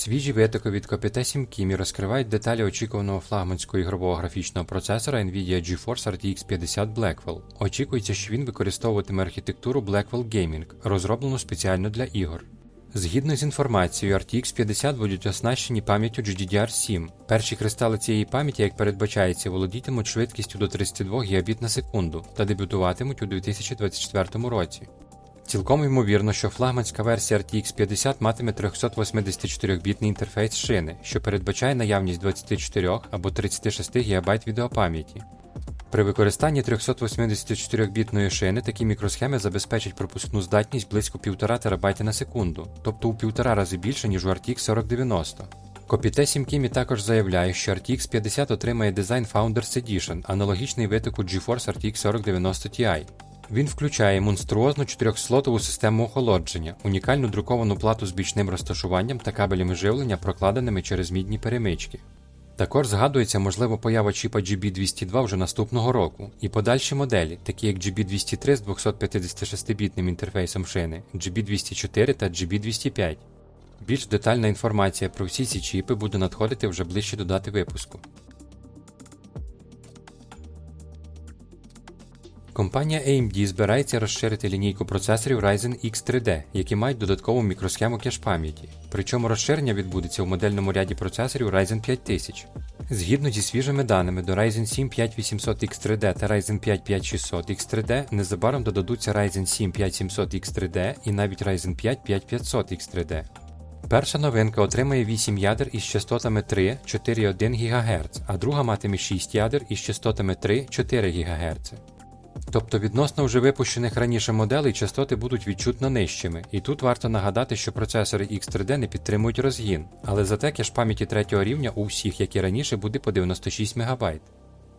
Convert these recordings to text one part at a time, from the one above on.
Свіжі витоки від Kopite 7 Kimi розкривають деталі очікуваного флагманського ігрового графічного процесора NVIDIA GeForce RTX 50 Blackwell. Очікується, що він використовуватиме архітектуру Blackwell Gaming, розроблену спеціально для ігор. Згідно з інформацією, RTX 50 будуть оснащені пам'яттю GDDR7. Перші кристали цієї пам'яті, як передбачається, володітимуть швидкістю до 32 Гбіт на секунду та дебютуватимуть у 2024 році. Цілком ймовірно, що флагманська версія RTX 50 матиме 384-бітний інтерфейс шини, що передбачає наявність 24 або 36 ГБ відеопам'яті. При використанні 384-бітної шини такі мікросхеми забезпечать пропускну здатність близько 1,5 ТБ на секунду, тобто у півтора рази більше, ніж у RTX 4090. Kopite 7 Kimi також заявляє, що RTX 50 отримає дизайн Founders Edition, аналогічний витоку GeForce RTX 4090 Ti. Він включає монструозну чотирьохслотову систему охолодження, унікальну друковану плату з бічним розташуванням та кабелями живлення, прокладеними через мідні перемички. Також згадується можлива поява чіпа GB202 вже наступного року, і подальші моделі, такі як GB203 з 256-бітним інтерфейсом шини, GB204 та GB205. Більш детальна інформація про всі ці чіпи буде надходити вже ближче до дати випуску. Компанія AMD збирається розширити лінійку процесорів Ryzen X 3D, які мають додаткову мікросхему кеш пам'яті. Причому розширення відбудеться у модельному ряді процесорів Ryzen 5000. Згідно зі свіжими даними, до Ryzen 7 5800X3D та Ryzen 5 5600X3D незабаром додадуться Ryzen 7 5700X3D і навіть Ryzen 5 5500X3D. Перша новинка отримає 8 ядер із частотами 3 4,1 ГГц, а друга матиме 6 ядер із частотами 3 4 ГГц. Тобто відносно вже випущених раніше моделей частоти будуть відчутно нижчими, і тут варто нагадати, що процесори X3D не підтримують розгін, але зате кеш пам'яті третього рівня у всіх, як і раніше, буде по 96 МБ.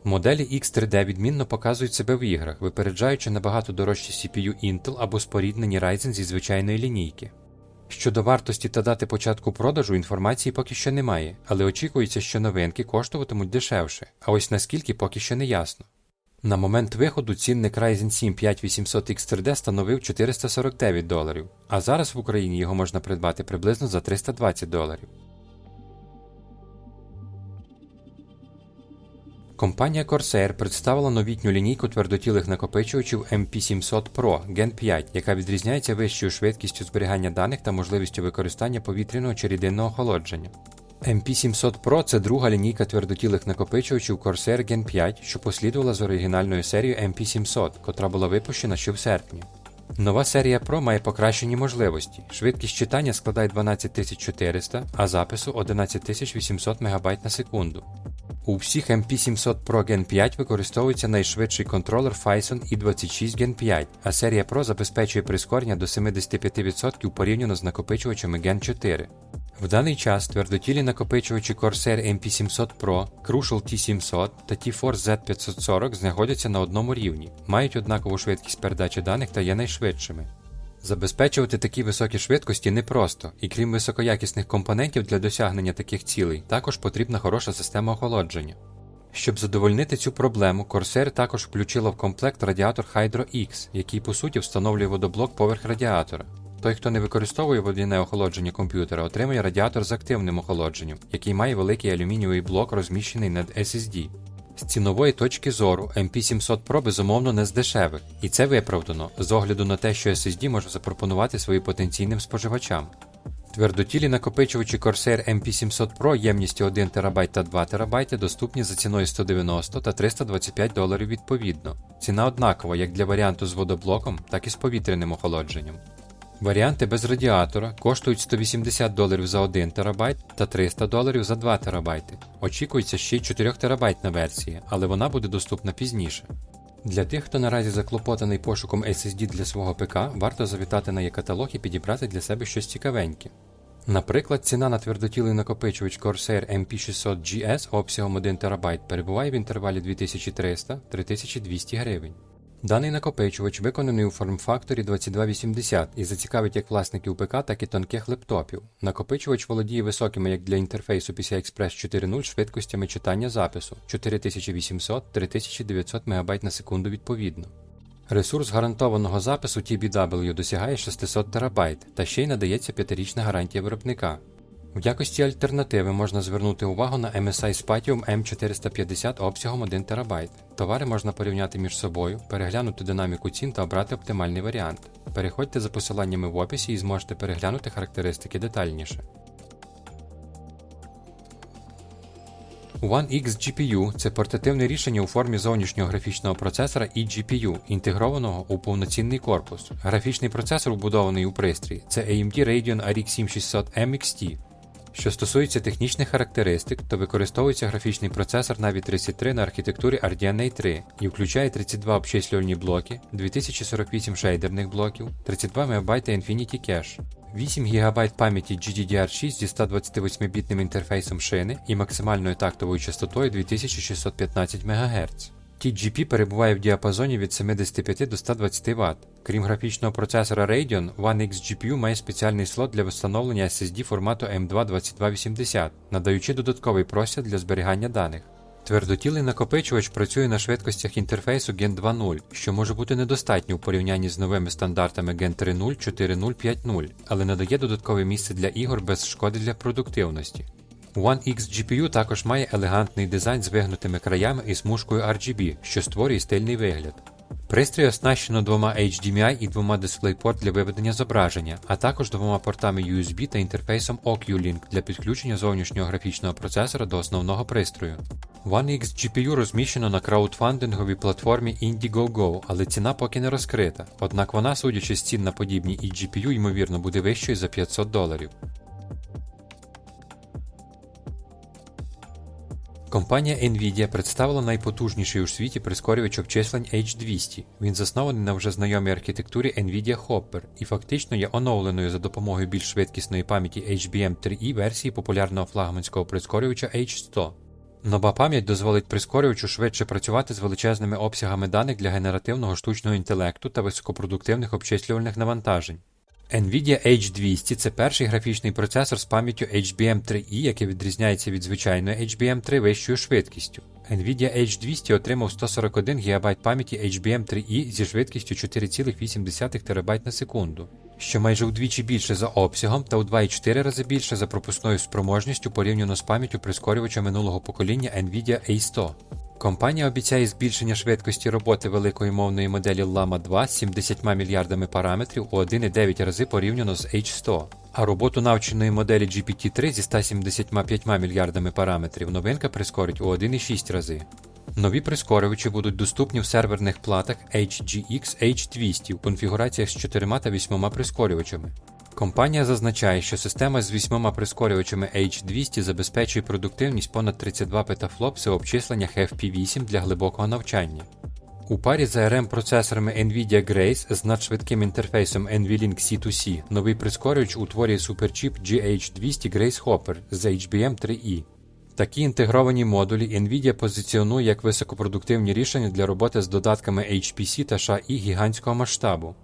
Моделі X3D відмінно показують себе в іграх, випереджаючи набагато дорожчі CPU Intel або споріднені Ryzen зі звичайної лінійки. Щодо вартості та дати початку продажу інформації поки що немає, але очікується, що новинки коштуватимуть дешевше, а ось наскільки поки що не ясно. На момент виходу цінник Ryzen 7 5800X3D становив 449 доларів, а зараз в Україні його можна придбати приблизно за 320 доларів. Компанія Corsair представила новітню лінійку твердотілих накопичувачів MP700 Pro Gen 5, яка відрізняється вищою швидкістю зберігання даних та можливістю використання повітряного чи рідинного охолодження. MP700 Pro це друга лінійка твердотілих накопичувачів Corsair Gen 5, що послідувала з оригінальною серією MP700, котра була випущена ще в серпні. Нова серія Pro має покращені можливості. Швидкість читання складає 12400, а запису 11800 МБ на секунду. У всіх MP700 Pro Gen 5 використовується найшвидший контролер Phison i26 Gen 5, а серія Pro забезпечує прискорення до 75% порівняно з накопичувачами Gen 4. В даний час твердотілі накопичувачі Corsair MP700 Pro, Crucial T700 та T-Force Z540 знаходяться на одному рівні, мають однакову швидкість передачі даних та є найшвидшими. Забезпечувати такі високі швидкості непросто, і крім високоякісних компонентів для досягнення таких цілей, також потрібна хороша система охолодження. Щоб задовольнити цю проблему, Corsair також включила в комплект радіатор Hydro X, який по суті встановлює водоблок поверх радіатора. Той, хто не використовує водяне охолодження комп'ютера, отримує радіатор з активним охолодженням, який має великий алюмінієвий блок, розміщений над SSD. З цінової точки зору MP700 Pro безумовно не з і це виправдано з огляду на те, що SSD може запропонувати своїм потенційним споживачам. Твердотілі накопичувачі Corsair MP700 Pro ємністю 1 ТБ та 2 ТБ доступні за ціною 190 та 325 доларів відповідно. Ціна однакова як для варіанту з водоблоком, так і з повітряним охолодженням. Варіанти без радіатора коштують 180 доларів за 1 ТБ та 300 доларів за 2 ТБ. Очікується ще й 4 терабайтна версія, але вона буде доступна пізніше. Для тих, хто наразі заклопотаний пошуком SSD для свого ПК, варто завітати на є-каталог і підібрати для себе щось цікавеньке. Наприклад, ціна на твердотілий накопичувач Corsair MP600 GS обсягом 1 ТБ перебуває в інтервалі 2300-3200 гривень. Даний накопичувач виконаний у форм-факторі 2280 і зацікавить як власників ПК, так і тонких лептопів. Накопичувач володіє високими як для інтерфейсу PCI Express 4.0 швидкостями читання запису 4800-3900 МБ на секунду відповідно. Ресурс гарантованого запису TBW досягає 600 ТБ та ще й надається 5-річна гарантія виробника. В якості альтернативи можна звернути увагу на MSI Spatium M450 обсягом 1 ТБ. Товари можна порівняти між собою, переглянути динаміку цін та обрати оптимальний варіант. Переходьте за посиланнями в описі і зможете переглянути характеристики детальніше. One X GPU це портативне рішення у формі зовнішнього графічного процесора і GPU, інтегрованого у повноцінний корпус. Графічний процесор, вбудований у пристрій, це AMD Radeon RX 7600 MXT. Що стосується технічних характеристик, то використовується графічний процесор Navi 33 на архітектурі RDNA 3 і включає 32 обчислювальні блоки, 2048 шейдерних блоків, 32 МБ Infinity Cache, 8 ГБ пам'яті GDDR6 зі 128-бітним інтерфейсом шини і максимальною тактовою частотою 2615 МГц. TGP перебуває в діапазоні від 75 до 120 Вт. Крім графічного процесора Radeon, One X GPU має спеціальний слот для встановлення SSD формату M22280, надаючи додатковий простір для зберігання даних. Твердотілий накопичувач працює на швидкостях інтерфейсу Gen 2.0, що може бути недостатньо у порівнянні з новими стандартами Gen 3.0, 4.0, 5.0, але надає додаткове місце для ігор без шкоди для продуктивності. One X GPU також має елегантний дизайн з вигнутими краями і смужкою RGB, що створює стильний вигляд. Пристрій оснащено двома HDMI і двома DisplayPort для виведення зображення, а також двома портами USB та інтерфейсом OcuLink для підключення зовнішнього графічного процесора до основного пристрою. One X GPU розміщено на краудфандинговій платформі Indiegogo, але ціна поки не розкрита. Однак вона, судячи з цін на подібні і GPU, ймовірно, буде вищою за 500 доларів. Компанія Nvidia представила найпотужніший у світі прискорювач обчислень H200. Він заснований на вже знайомій архітектурі Nvidia Hopper і фактично є оновленою за допомогою більш швидкісної пам'яті HBM 3E версії популярного флагманського прискорювача H100. Нова пам'ять дозволить прискорювачу швидше працювати з величезними обсягами даних для генеративного штучного інтелекту та високопродуктивних обчислювальних навантажень. Nvidia H200 це перший графічний процесор з пам'яттю HBM 3E, який відрізняється від звичайної HBM 3 вищою швидкістю. Nvidia H200 отримав 141 ГБ пам'яті HBM 3E зі швидкістю 4,8 ТБ на секунду, що майже вдвічі більше за обсягом та у 2,4 рази більше за пропускною спроможністю порівняно з пам'яттю прискорювача минулого покоління Nvidia A100. Компанія обіцяє збільшення швидкості роботи великої мовної моделі Llama 2 з 70 мільярдами параметрів у 1,9 рази порівняно з H100, а роботу навченої моделі GPT-3 зі 175 мільярдами параметрів новинка прискорить у 1,6 рази. Нові прискорювачі будуть доступні в серверних платах HGX H200 в конфігураціях з 4 та 8 прискорювачами. Компанія зазначає, що система з вісьмома прискорювачами H200 забезпечує продуктивність понад 32 петафлопси в обчисленнях FP8 для глибокого навчання. У парі з ARM процесорами NVIDIA Grace з надшвидким інтерфейсом NVLink C2C новий прискорювач утворює суперчіп GH200 Grace Hopper з HBM 3E. Такі інтегровані модулі NVIDIA позиціонує як високопродуктивні рішення для роботи з додатками HPC та SHA-I гігантського масштабу.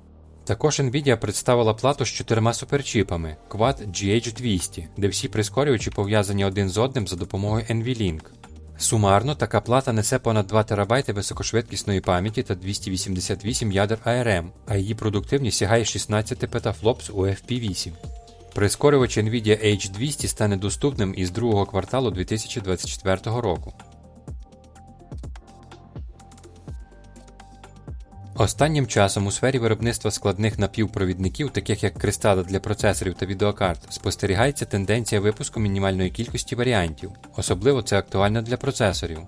Також Nvidia представила плату з чотирма суперчіпами Quad GH200, де всі прискорювачі пов'язані один з одним за допомогою NVLink. Сумарно така плата несе понад 2 ТБ високошвидкісної пам'яті та 288 ядер ARM, а її продуктивність сягає 16 петафлопс у FP8. Прискорювач Nvidia H200 стане доступним із другого кварталу 2024 року. Останнім часом у сфері виробництва складних напівпровідників, таких як кристали для процесорів та відеокарт, спостерігається тенденція випуску мінімальної кількості варіантів, особливо це актуально для процесорів.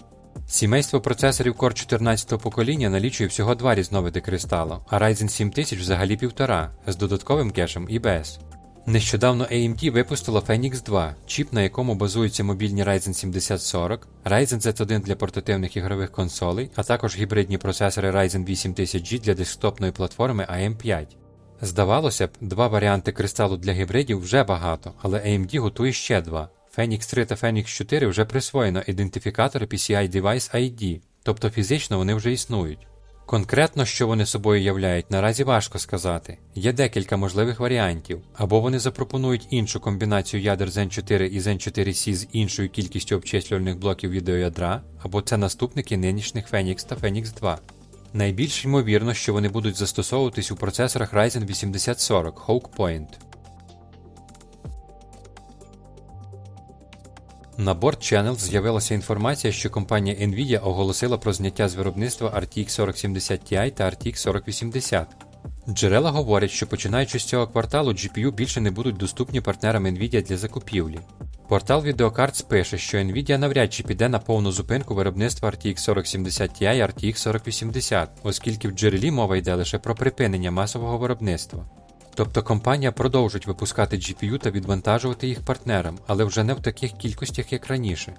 Сімейство процесорів Core 14 покоління налічує всього два різновиди кристалу, а Ryzen 7000 взагалі півтора, з додатковим кешем і без. Нещодавно AMD випустила Phoenix 2, чіп, на якому базуються мобільні Ryzen 7040, Ryzen Z1 для портативних ігрових консолей, а також гібридні процесори Ryzen 8000G для десктопної платформи AM5. Здавалося б, два варіанти кристалу для гібридів вже багато, але AMD готує ще два. Phoenix 3 та Phoenix 4 вже присвоєно ідентифікатори PCI Device ID, тобто фізично вони вже існують. Конкретно, що вони собою являють, наразі важко сказати. Є декілька можливих варіантів, або вони запропонують іншу комбінацію ядер Zen 4 і Zen 4C з іншою кількістю обчислювальних блоків відеоядра, або це наступники нинішніх Phoenix та Phoenix 2. Найбільш ймовірно, що вони будуть застосовуватись у процесорах Ryzen 8040 Hawk Point. На Board Channel з'явилася інформація, що компанія Nvidia оголосила про зняття з виробництва RTX 4070 Ti та RTX 4080. Джерела говорять, що починаючи з цього кварталу GPU більше не будуть доступні партнерам Nvidia для закупівлі. Портал Videocards пише, що Nvidia навряд чи піде на повну зупинку виробництва RTX 4070 Ti і RTX 4080, оскільки в джерелі мова йде лише про припинення масового виробництва. Тобто компанія продовжить випускати GPU та відвантажувати їх партнерам, але вже не в таких кількостях, як раніше.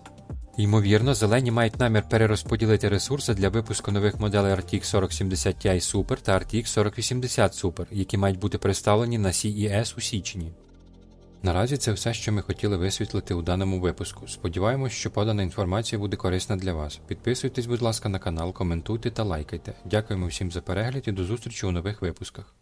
Ймовірно, зелені мають намір перерозподілити ресурси для випуску нових моделей RTX 4070 Ti Super та RTX 4080 Super, які мають бути представлені на CES у січні. Наразі це все, що ми хотіли висвітлити у даному випуску. Сподіваємось, що подана інформація буде корисна для вас. Підписуйтесь, будь ласка, на канал, коментуйте та лайкайте. Дякуємо всім за перегляд і до зустрічі у нових випусках.